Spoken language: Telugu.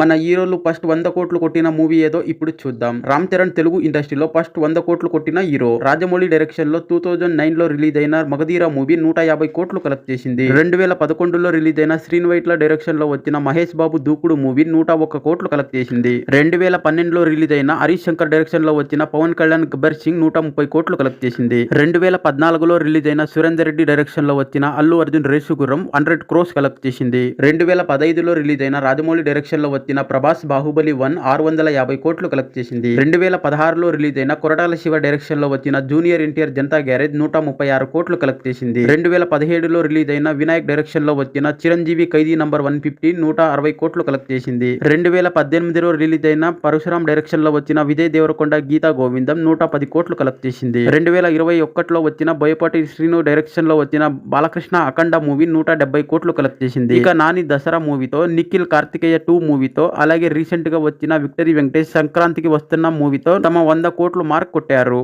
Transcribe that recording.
మన హీరోలు ఫస్ట్ వంద కోట్లు కొట్టిన మూవీ ఏదో ఇప్పుడు చూద్దాం. రామ్ చరణ్ తెలుగు ఇండస్ట్రీలో ఫస్ట్ వంద కోట్లు కొట్టిన హీరో. రాజమౌళి డైరెక్షన్లో టూ థౌజండ్ నైన్లో రిలీజ్ అయిన మగధీర మూవీ నూట యాభై కోట్లు కలెక్ట్ చేసింది. రెండు వేల పదకొండులో రిలీజ్ అయిన శ్రీన్ వైట్ల డైరెక్షన్లో వచ్చిన మహేష్ బాబు దూకుడు మూవీ నూట ఒక్క కోట్లు కలెక్ట్ చేసింది. రెండు వేల పన్నెండులో రిలీజ్ అయిన హరీష్ శంకర్ డైరెక్షన్లో వచ్చిన పవన్ కళ్యాణ్ గబ్బర్ సింగ్ నూట ముప్పై కోట్లు కలెక్ట్ చేసింది. రెండు వేల పద్నాలుగులో రిలీజ్ అయిన సురేందర్ రెడ్డి డైరెక్షన్లో వచ్చిన అల్లు అర్జున్ రేసుగురం హండ్రెడ్ క్రోస్ కలెక్ట్ చేసింది. రెండు వేల పదైదులో రిలీజ్ అయిన రాజమౌళి డైరెక్షన్లో వచ్చిన ప్రభాస్ బాహుబలి వన్ ఆరు వందల యాభై కోట్లు కలెక్ట్ చేసింది. రెండు వేల పదహారులో రిలీజ్ అయిన కొరటాల శివ డైరెక్షన్లో వచ్చిన జూనియర్ ఎన్టీఆర్ జనతా గ్యారేజ్ నూట ముప్పై ఆరు కోట్లు కలెక్ట్ చేసింది. రెండు వేల పదిహేడులో రిలీజ్ అయిన వినాయక్ డైరెక్షన్లో వచ్చిన Chiranjeevi Khaidi number one fifty నూట అరవై కోట్లు కలెక్ట్ చేసింది. రెండు వేల పద్దెనిమిదిలో రిలీజ్ అయిన పరశురామ్ డైరెక్షన్లో వచ్చిన విజయ్ దేవరకొండ గీతా గోవిందం నూట పది కోట్లు కలెక్ట్ చేసింది. రెండు వేల ఇరవై ఒక్కటిలో వచ్చిన బోయపాటి శ్రీను డైరెక్షన్లో వచ్చిన బాలకృష్ణ అఖండ మూవీ నూట డెబ్బై కోట్లు కలెక్ట్ చేసింది. ఇక నాని దసరా మూవీతో నిఖిల్ కార్తికేయ టూ మూవీతో అలాగే రీసెంట్గా వచ్చిన విక్టరీ వెంకటేష్ సంక్రాంతికి వస్తున్న మూవీతో తమ వంద కోట్లు మార్క్ కొట్టారు.